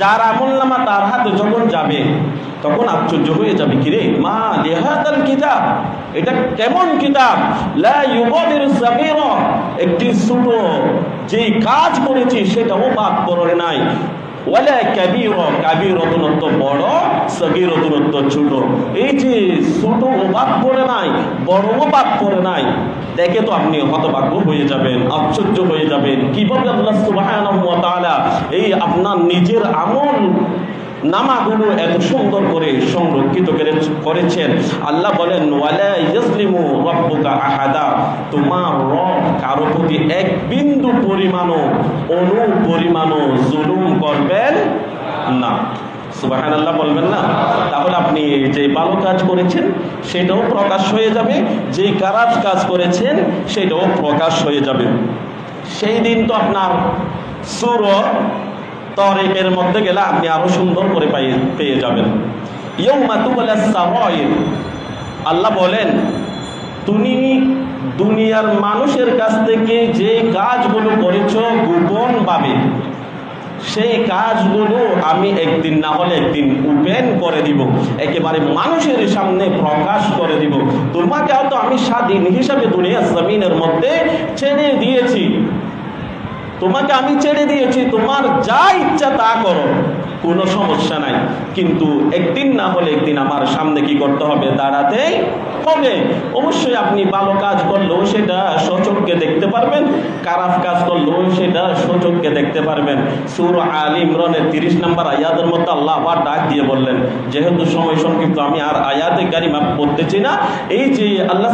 যার আমল নামা তার হাতে যখন যাবে, তখন আশ্চর্য হয়ে যাবে, কিরে, মা লেহাতাল কিতাব, এটা কেমন কিতাব? একটি ছোট যে কাজ করেছি, সেটাও বাদ পড়ে নাই। ওয়ালা কাবীর কাবীর অতুনত্ব বড়, সগীর অতুনত্ব ছোট। এই যে ছোট বাদ পড়ে নাই, বড়ও বাদ পড়ে নাই। দেখে তো আপনি হতভাগ্য হয়ে যাবেন, আশ্চর্য হয়ে যাবেন। কীভাবে আল্লাহ এই আপনার নিজের আমল নামাগুলো এত সুন্দর করে সংরক্ষিত করে- করেছেন। আল্লাহ বলেন তোমার কারও প্রতি এক বিন্দু পরিমাণও অনু পরিমাণও জুলুম করবেন না। আল্লাহ বলবেন না? তাহলে আপনি যে ভালো কাজ করেছেন, সেটাও প্রকাশ হয়ে যাবে। যেই খারাপ কাজ করেছেন, সেটাও প্রকাশ হয়ে যাবে। সেই দিন তো আপনার সুর তরেকের মধ্যে গেলে আপনি আরও সুন্দর করে পাই পেয়ে যাবেন। আল্লাহ বলেন, তুমি দুনিয়ার মানুষের কাছ থেকে যে কাজগুলো করেছ গোপন ভাবে সেই কাজগুলো আমি একদিন না হলে একদিন ওপেন করে দিব, একেবারে মানুষের সামনে প্রকাশ করে দিব। তোমাকে হয়তো আমি স্বাধীন হিসাবে দুনিয়া জমিনের মধ্যে ছেড়ে দিয়েছি তোমাকে আমি ছেড়ে দিয়েছি তোমার যা ইচ্ছা তা করো। কোনো সমস্যা নাই। কিন্তু একদিন না হলে একদিন আমার সামনে কি করতে হবে? দাঁড়াতে হবে। অবশ্যই আপনি ভালো কাজ করলেও সেটা সচককে দেখতে পারবেন। খারাপ কাজ করলেও সেটা সচককে দেখতে পারবেন। সুর আল ইমরানের তিরিশ নম্বর আয়াতের মধ্যে আল্লাহ আবার ডাক দিয়ে বললেন, যেহেতু সময় সংক্ষিপ্ত, আমি আর আয়াতে গারিমা পড়তেছি না। এই যে আল্লাহ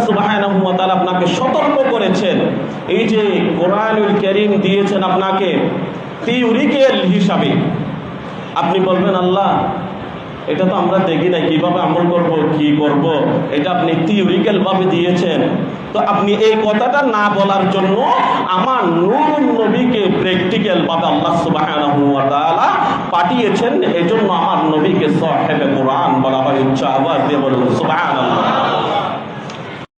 তাআলা আপনাকে সতর্ক করেছেন, এই যে কোরআনুল করিম দিয়েছেন আপনাকে থিওরিক্যাল হিসাবে। আপনি বলবেন, আল্লাহ, এটা তো আমরা দেখি না কীভাবে আমল করব, কি করব? এটা আপনি থিওরিক্যাল ভাবে দিয়েছেন। তো আপনি এই কথাটা না বলার জন্য আমার নূর নবীকে প্র্যাকটিক্যাল ভাবে আল্লাহ সুবাহ পাঠিয়েছেন। এজন্য আমার নবীকে সাহেব কোরআন বলা হয় উচ্চ আওয়াজ দিয়ে সুবহানাল্লাহ